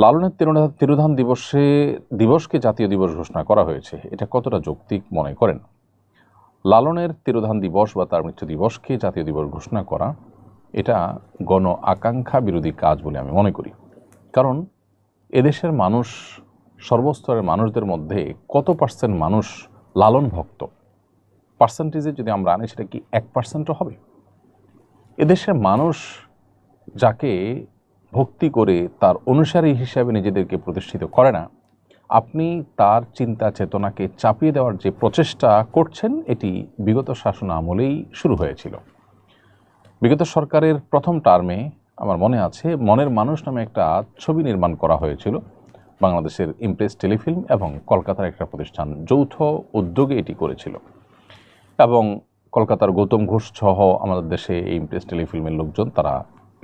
লালনের তিরোধা- তিরোধান দিবসে, দিবসকে জাতীয় দিবস ঘোষণা করা হয়েছে। এটা কতটা যৌক্তিক মনে করেন? লালনের তিরোধান দিবস বা তার মৃত্যু দিবসকে জাতীয় দিবস ঘোষণা করা, এটা গণ আকাঙ্ক্ষা বিরোধী কাজ বলে আমি মনে করি। কারণ এদেশের মানুষ, সর্বস্তরের মানুষদের মধ্যে কত পার্সেন্ট মানুষ লালন ভক্ত? পার্সেন্টেজে যদি আমরা আনি, সেটা কি এক পার্সেন্টও হবে? এদেশের মানুষ যাকে ভক্তি করে তার অনুসারী হিসাবে নিজেদেরকে প্রতিষ্ঠিত করে না। আপনি তার চিন্তা চেতনাকে চাপিয়ে দেওয়ার যে প্রচেষ্টা করছেন, এটি বিগত শাসন আমলেই শুরু হয়েছিল। বিগত সরকারের প্রথম টার্মে আমার মনে আছে, মনের মানুষ নামে একটা ছবি নির্মাণ করা হয়েছিল। বাংলাদেশের ইমপ্রেস টেলিফিল্ম এবং কলকাতার একটা প্রতিষ্ঠান যৌথ উদ্যোগে এটি করেছিল। এবং কলকাতার গৌতম ঘোষ সহ আমাদের দেশে এই ইমপ্রেস টেলিফিল্মের লোকজন, তারা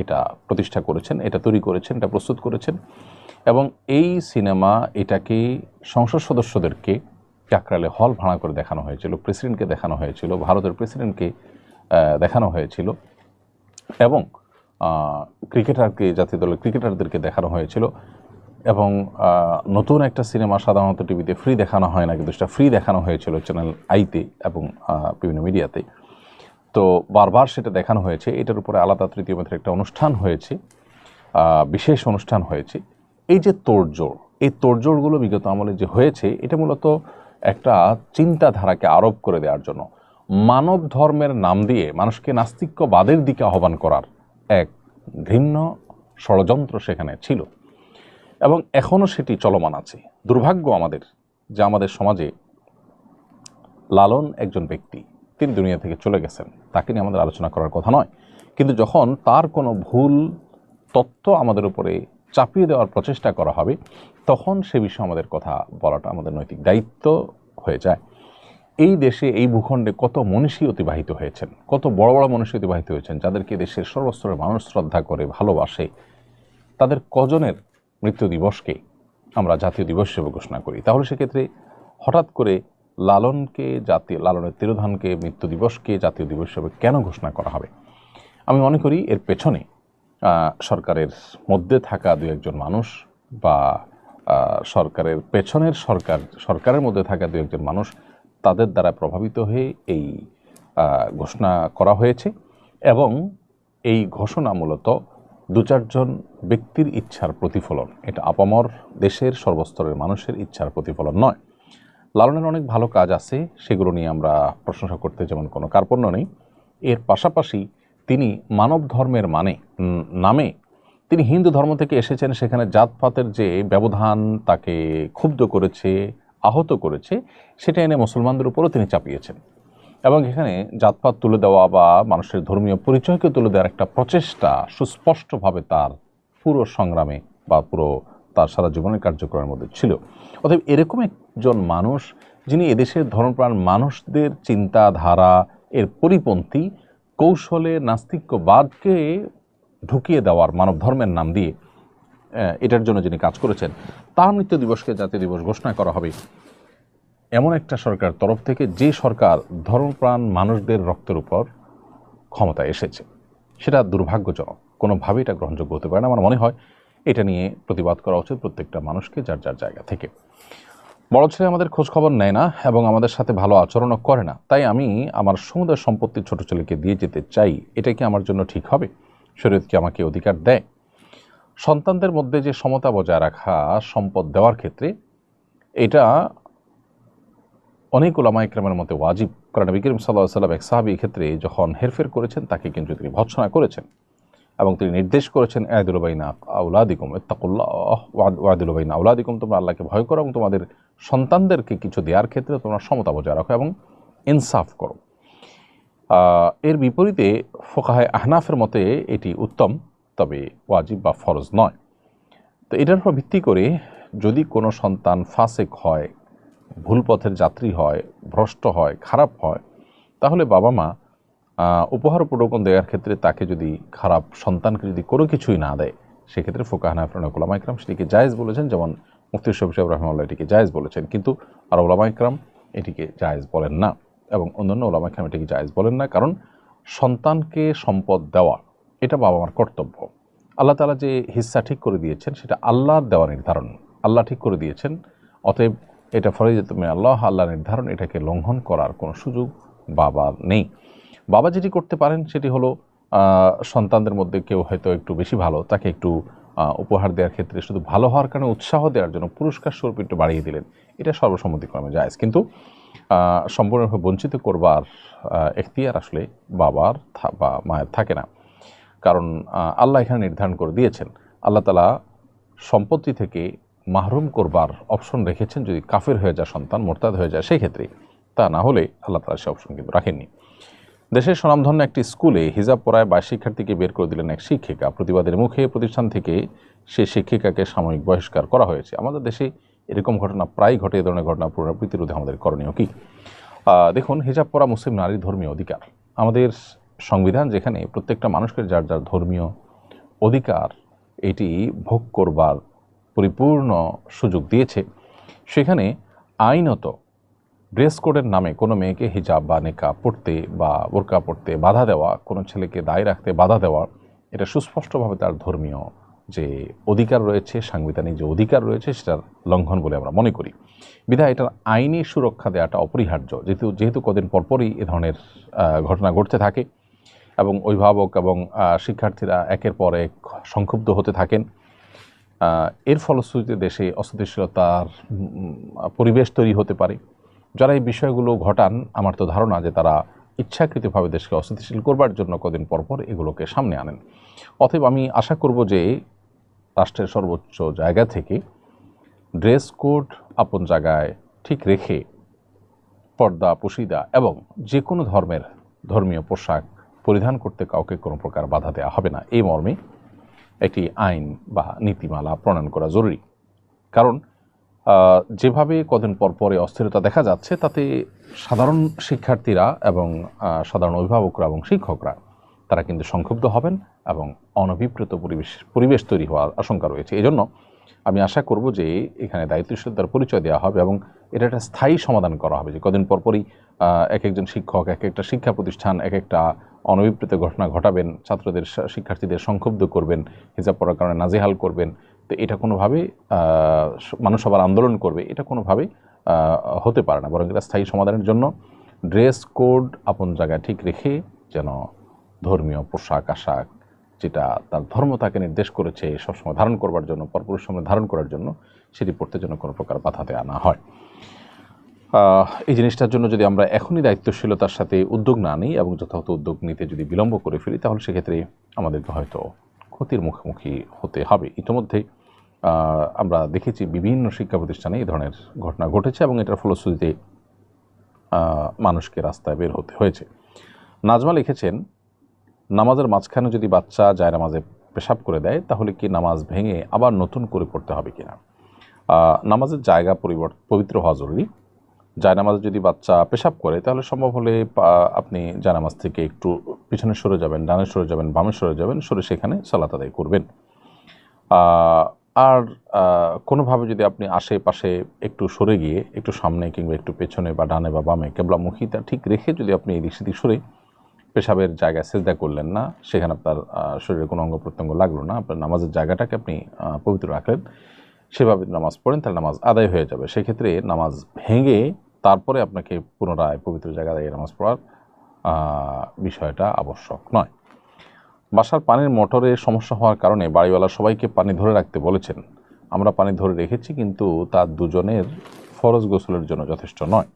এটা প্রতিষ্ঠা করেছেন, এটা তৈরি করেছেন, এটা প্রস্তুত করেছেন এবং এই সিনেমা এটাকে সংসদ সদস্যদেরকে কাকরালে হল ভাড়া করে দেখানো হয়েছিল, প্রেসিডেন্টকে দেখানো হয়েছিল, ভারতের প্রেসিডেন্টকে দেখানো হয়েছিল এবং ক্রিকেটারকে, জাতীয় দলের ক্রিকেটারদেরকে দেখানো হয়েছিল এবং নতুন একটা সিনেমা সাধারণত টিভিতে ফ্রি দেখানো হয় না, কিন্তু সেটা ফ্রি দেখানো হয়েছিল চ্যানেল আইতে এবং বিভিন্ন মিডিয়াতে তো বারবার সেটা দেখানো হয়েছে। এটার উপরে আলাদা তৃতীয় মেথের একটা অনুষ্ঠান হয়েছে। বিশেষ অনুষ্ঠান হয়েছে। এই যে তোড়জোড়, এই তোড়জোড়গুলো বিগত আমলে যে হয়েছে, এটা মূলত একটা চিন্তাধারাকে আরোপ করে দেওয়ার জন্য। মানব ধর্মের নাম দিয়ে মানুষকে নাস্তিক্যবাদের দিকে আহ্বান করার এক ঘৃণ্য ষড়যন্ত্র সেখানে ছিল। এবং এখনও সেটি চলমান আছে। দুর্ভাগ্য আমাদের যে আমাদের সমাজে লালন একজন ব্যক্তি তিনি দুনিয়া থেকে চলে গেছেন। তাকে নিয়ে আমাদের আলোচনা করার কথা নয়। কিন্তু যখন তার কোনো ভুল তথ্য আমাদের উপরে চাপিয়ে দেওয়ার প্রচেষ্টা করা হবে, তখন সে বিষয়ে আমাদের কথা বলাটা আমাদের নৈতিক দায়িত্ব হয়ে যায়। এই দেশে এই ভূখণ্ডে কত মনীষী অতিবাহিত হয়েছেন, কত বড় বড় মনীষী অতিবাহিত হয়েছেন, যাদেরকে দেশের সর্বস্তরের মানুষ শ্রদ্ধা করে, ভালোবাসে, তাদের কজনের মৃত্যু দিবসকে আমরা জাতীয় দিবস হিসেবে ঘোষণা করি। তাহলে সেক্ষেত্রে হঠাৎ করে লালনকে জাতীয়, লালনের তিরোধানকে, মৃত্যু দিবসকে জাতীয় দিবস হিসেবে কেন ঘোষণা করা হবে? আমি মনে করি এর পেছনে সরকারের মধ্যে থাকা দু একজন মানুষ বা সরকারের পেছনের সরকার, সরকারের মধ্যে থাকা দু একজন মানুষ তাদের দ্বারা প্রভাবিত হয়ে এই ঘোষণা করা হয়েছে এবং এই ঘোষণা মূলত দু চারজন ব্যক্তির ইচ্ছার প্রতিফলন। এটা আপামর দেশের সর্বস্তরের মানুষের ইচ্ছার প্রতিফলন নয়। লালনের অনেক ভালো কাজ আছে, সেগুলো নিয়ে আমরা প্রশংসা করতে যেমন কোনো কার্পণ্য নেই। এর পাশাপাশি তিনি মানব ধর্মের মানে নামে তিনি হিন্দু ধর্ম থেকে এসেছেন, সেখানে জাতপাতের যে ব্যবধান তাকে ক্ষুব্ধ করেছে, আহত করেছে, সেটা এনে মুসলমানদের উপরও তিনি চাপিয়েছেন। এবং এখানে জাতপাত তুলে দেওয়া বা মানুষের ধর্মীয় পরিচয়কে তুলে দেওয়ার একটা প্রচেষ্টা সুস্পষ্টভাবে তার পুরো সংগ্রামে বা পুরো তার সারা জীবনের কার্যক্রমের মধ্যে ছিল। অতএব এরকম একজন মানুষ, যিনি এদেশের ধর্মপ্রাণ মানুষদের চিন্তাধারা, এর পরিপন্থী, কৌশলে, নাস্তিক্যবাদকে ঢুকিয়ে দেওয়ার, মানব ধর্মের নাম দিয়ে এটার জন্য যিনি কাজ করেছেন, তার মৃত্যু দিবসকে জাতীয় দিবস ঘোষণা করা হবে। এমন একটা সরকার তরফ থেকে যে সরকার ধর্মপ্রাণ মানুষদের রক্তের উপর ক্ষমতায় এসেছে, সেটা দুর্ভাগ্যজনক। কোনোভাবেই এটা গ্রহণযোগ্য হতে পারে না। আমার মনে হয় এটা নিয়ে প্রতিবাদ করা উচিত প্রত্যেকটা মানুষকে যার যার জায়গা থেকে। বড় ছেলে আমাদের খোঁজ খবর নেয় না এবং আমাদের সাথে ভালো আচরণও করে না। তাই আমি আমার সমুদয় সম্পত্তি ছোট ছেলেকে দিয়ে যেতে চাই, এটা কি আমার জন্য ঠিক হবে? শরীয়ত কি আমাকে অধিকার দেয়? সন্তানদের মধ্যে যে সমতা বজায় রাখা, সম্পদ দেওয়ার ক্ষেত্রে এটা অনেক ওলামা ইকরামের মতে ওয়াজিব। কারণ নবী সাল্লাহ সাল্লাম এক সাহাবি ক্ষেত্রে যখন হেরফের করেছেন, তাকে কিন্তু তিনি ভৎসনা করেছেন। এবং তিনি নির্দেশ করেছেন আয়দুলবাইনা আউলাদিকুম ইত্তাকুল্লাহ ওয়াদুলবাইনা আউলাদিকুম তোমরা আল্লাহকে ভয় করো এবং তোমাদের সন্তানদেরকে কিছু দেওয়ার ক্ষেত্রে তোমরা সমতা বজায় রাখো এবং ইনসাফ করো। এর বিপরীতে ফোকাহায় আহনাফের মতে এটি উত্তম, তবে ওয়াজিব বা ফরজ নয়। তো এটার উপর ভিত্তি করে যদি কোনো সন্তান ফাসেক হয়, ভুল পথের যাত্রী হয়, ভ্রষ্ট হয়, খারাপ হয়, তাহলে বাবা মা উপহার উপঢৌকন দেওয়ার ক্ষেত্রে তাকে যদি খারাপ সন্তানকে যদি কোনো কিছুই না দেয় সেক্ষেত্রে ফোকাহানা ওলামা ইকরাম সেটিকে জায়েজ বলেছেন যেমন মুফতি শফি সাহেব রহমাল্লাহ এটিকে জায়েজ বলেছেন কিন্তু আর ওলামা ইকরাম এটিকে জায়েজ বলেন না এবং অন্যান্য ওলামা ইকরাম এটিকে জায়েজ বলেন না কারণ সন্তানকে সম্পদ দেওয়া এটা বাবা মার কর্তব্য আল্লাহ তালা যে হিস্সা ঠিক করে দিয়েছেন সেটা আল্লাহর দেওয়া নির্ধারণ আল্লাহ ঠিক করে দিয়েছেন অতএব এটা ফলে যে তুমি আল্লাহ আল্লাহ নির্ধারণ এটাকে লঙ্ঘন করার কোনো সুযোগ বাবার নেই বাবা যেটি করতে পারেন সেটি হলো সন্তানদের মধ্যে কেউ হয়তো একটু বেশি ভালো তাকে একটু উপহার দেওয়ার ক্ষেত্রে শুধু ভালো হওয়ার কারণে উৎসাহ দেওয়ার জন্য পুরস্কার স্বরূপ একটু বাড়িয়ে দিলেন। এটা সর্বসম্মতিক্রমে যায়। কিন্তু আহ, সম্পূর্ণভাবে বঞ্চিত করবার এখতিয়ার আসলে বাবার বা মায়ের থাকে না। কারণ আল্লাহ এখানে নির্ধারণ করে দিয়েছেন। আল্লাহ তালা সম্পত্তি থেকে মাহরুম করবার অপশন রেখেছেন। যদি কাফের হয়ে যায় সন্তান মোরতাদ হয়ে যায় সেই ক্ষেত্রে তা না হলে আল্লাহ তালা সে অপশন কিন্তু রাখেননি। দেশের স্বনামধন্য একটি স্কুলে হিজাব পরায় বাইশ শিক্ষার্থীকে বের করে দিলেন এক শিক্ষিকা। প্রতিবাদের মুখে প্রতিষ্ঠান থেকে সে শিক্ষিকাকে সাময়িক বহিষ্কার করা হয়েছে। আমাদের দেশে এরকম ঘটনা প্রায় ঘটে, এ ধরনের ঘটনা পুনরাবৃত্তি রোধে আমাদের করণীয় কী? দেখুন, হিজাব পরা মুসলিম নারীর ধর্মীয় অধিকার। আমাদের সংবিধান যেখানে প্রত্যেকটা মানুষকে যার যার ধর্মীয় অধিকার, এটি ভোগ করবার পরিপূর্ণ সুযোগ দিয়েছে, সেখানে আইনত ড্রেস কোডের নামে কোনো মেয়েকে হিজাব বা নেকা পড়তে বা বোরকা পড়তে বাধা দেওয়া, কোনো ছেলেকে দায় রাখতে বাধা দেওয়া, এটা সুস্পষ্টভাবে তার ধর্মীয় যে অধিকার রয়েছে, সাংবিধানিক যে অধিকার রয়েছে সেটার লঙ্ঘন বলে আমরা মনে করি। বিধায় এটার আইনি সুরক্ষা দেওয়াটা অপরিহার্য। যেহেতু যেহেতু কদিন পরপরই এ ধরনের ঘটনা ঘটতে থাকে এবং অভিভাবক এবং শিক্ষার্থীরা একের পর এক সংক্ষুব্ধ হতে থাকেন এর ফলশ্রুতিতে দেশে অস্থিতিশীলতার পরিবেশ তৈরি হতে পারে। যারা এই বিষয়গুলো ঘটান, আমার তো ধারণা যে তারা ইচ্ছাকৃতভাবে দেশকে অস্থিতিশীল করবার জন্য কদিন পরপর এগুলোকে সামনে আনেন। অতএব আমি আশা করব যে রাষ্ট্রের সর্বোচ্চ জায়গা থেকে ড্রেস কোড আপন জায়গায় ঠিক রেখে পর্দা, পুশিদা এবং যে কোনো ধর্মের ধর্মীয় পোশাক পরিধান করতে কাউকে কোনো প্রকার বাধা দেওয়া হবে না। এই মর্মে একটি আইন বা নীতিমালা প্রণয়ন করা জরুরি। কারণ যেভাবে কদিন পর পরে অস্থিরতা দেখা যাচ্ছে, তাতে সাধারণ শিক্ষার্থীরা এবং সাধারণ অভিভাবকরা এবং শিক্ষকরা, তারা কিন্তু সংক্ষুব্ধ হবেন এবং অনভিপ্রেত পরিবেশ পরিবেশ তৈরি হওয়ার আশঙ্কা রয়েছে। এই জন্য আমি আশা করব যে এখানে দায়িত্বশীলতার পরিচয় দেওয়া হবে এবং এটা একটা স্থায়ী সমাধান করা হবে যে কদিন পরপরই এক একজন শিক্ষক, এক একটা শিক্ষা প্রতিষ্ঠান, এক একটা অনভিপ্রেত ঘটনা ঘটাবেন, ছাত্রদের, শিক্ষার্থীদের সংক্ষুব্ধ করবেন, হিজাব পড়ার কারণে নাজেহাল করবেন তো এটা কোনোভাবে মানুষ আবার আন্দোলন করবে, এটা কোনোভাবে হতে পারে না। বরং এটা স্থায়ী সমাধানের জন্য ড্রেস কোড আপন জায়গায় ঠিক রেখে যেন ধর্মীয় পোশাক, আশাক যেটা তার ধর্ম তাকে নির্দেশ করেছে সবসময় ধারণ করবার জন্য, পরপুরুষ সময় ধারণ করার জন্য, সেটি পড়তে যেন কোনো প্রকার বাধা দেওয়া না হয়। এই জিনিসটার জন্য যদি আমরা এখনই দায়িত্বশীলতার সাথে উদ্যোগ না নিই এবং যথাযথ উদ্যোগ নিতে যদি বিলম্ব করে ফেলি, তাহলে সেক্ষেত্রে আমাদেরকে হয়তো ক্ষতির মুখোমুখি হতে হবে। ইতিমধ্যে আমরা দেখেছি বিভিন্ন শিক্ষা প্রতিষ্ঠানে এই ধরনের ঘটনা ঘটেছে এবং এটার ফলশ্রুতিতে মানুষকে রাস্তায় বের হতে হয়েছে। নাজমা লিখেছেন, নামাজের মাঝখানে যদি বাচ্চা যায় নামাজে পেশাব করে দেয়, তাহলে কি নামাজ ভেঙে আবার নতুন করে পড়তে হবে কিনা? নামাজের জায়গা পরিবর্তন পবিত্র হওয়া জরুরি। জায়নামাজ যদি বাচ্চা পেশাব করে তাহলে সম্ভব হলে আপনি জায়নামাজ থেকে একটু পিছনে সরে যাবেন ডানে সরে যাবেন বামে সরে যাবেন সরে সেখানে সালাত আদায় করবেন। আর কোনোভাবে যদি আপনি আশেপাশে একটু সরে গিয়ে একটু সামনে কিংবা একটু পেছনে বা ডানে বা বামে কেবলামুখী তা ঠিক রেখে যদি আপনি এদিক সেদিক সরে পেশাবের জায়গায় সেজদা করলেন না সেখানে আপনার আহ, শরীরের কোনো অঙ্গ প্রত্যঙ্গ লাগল না আপনার নামাজের জায়গাটাকে আপনি পবিত্র রাখলেন সেভাবে নামাজ পড়েন তাহলে নামাজ আদায় হয়ে যাবে। সেক্ষেত্রে নামাজ ভেঙে তারপরে আপনাকে পুনরায় পবিত্র জায়গায় দাঁড়িয়ে নামাজ পড়ার বিষয়টা আবশ্যক নয়। বাসার পানির মোটরে সমস্যা হওয়ার কারণে বাড়িওয়ালা সবাইকে পানি ধরে রাখতে বলেছেন। আমরা পানি ধরে রেখেছি, কিন্তু তার দুজনের ফরজ গোসলের জন্য যথেষ্ট নয়।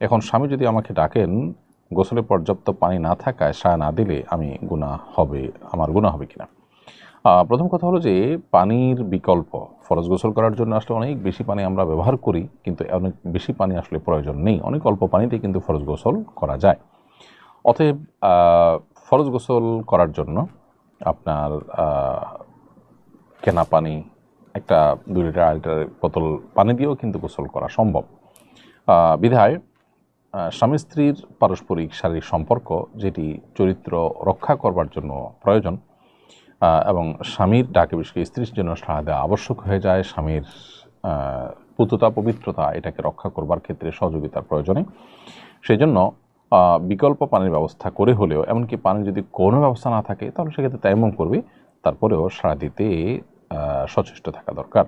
এখন স্বামী যদি আমাকে ডাকেন, গোসলে পর্যাপ্ত পানি না থাকায় সায় না দিলে আমি গুণা হবে, আমার গুণা হবে কিনা? প্রথম কথা হলো যে পানির বিকল্প ফরজ গোসল করার জন্য আসলে অনেক বেশি পানি আমরা ব্যবহার করি, কিন্তু অনেক বেশি পানি আসলে প্রয়োজন নেই। অনেক অল্প পানিতে কিন্তু ফরজ গোসল করা যায়। অতএব ফরজ গোসল করার জন্য আপনার কেনা পানি, একটা দুই লিটার, আড়াই লিটার বোতল পানি দিয়েও কিন্তু গোসল করা সম্ভব। বিধায় স্বামী স্ত্রীর পারস্পরিক শারীরিক সম্পর্ক যেটি চরিত্র রক্ষা করবার জন্য প্রয়োজন এবং স্বামীর ডাকে বিশেষ স্ত্রীর জন্য সাড়া দেওয়া আবশ্যক হয়ে যায়। স্বামীর পুততা পবিত্রতা এটাকে রক্ষা করবার ক্ষেত্রে সহযোগিতার প্রয়োজনে। সেই জন্য বিকল্প পানির ব্যবস্থা করে হলেও, এমনকি পানির যদি কোনো ব্যবস্থা না থাকে, তাহলে সেক্ষেত্রে তাইমম করবে। তারপরেও সাড়া দিতে সচেষ্ট থাকা দরকার।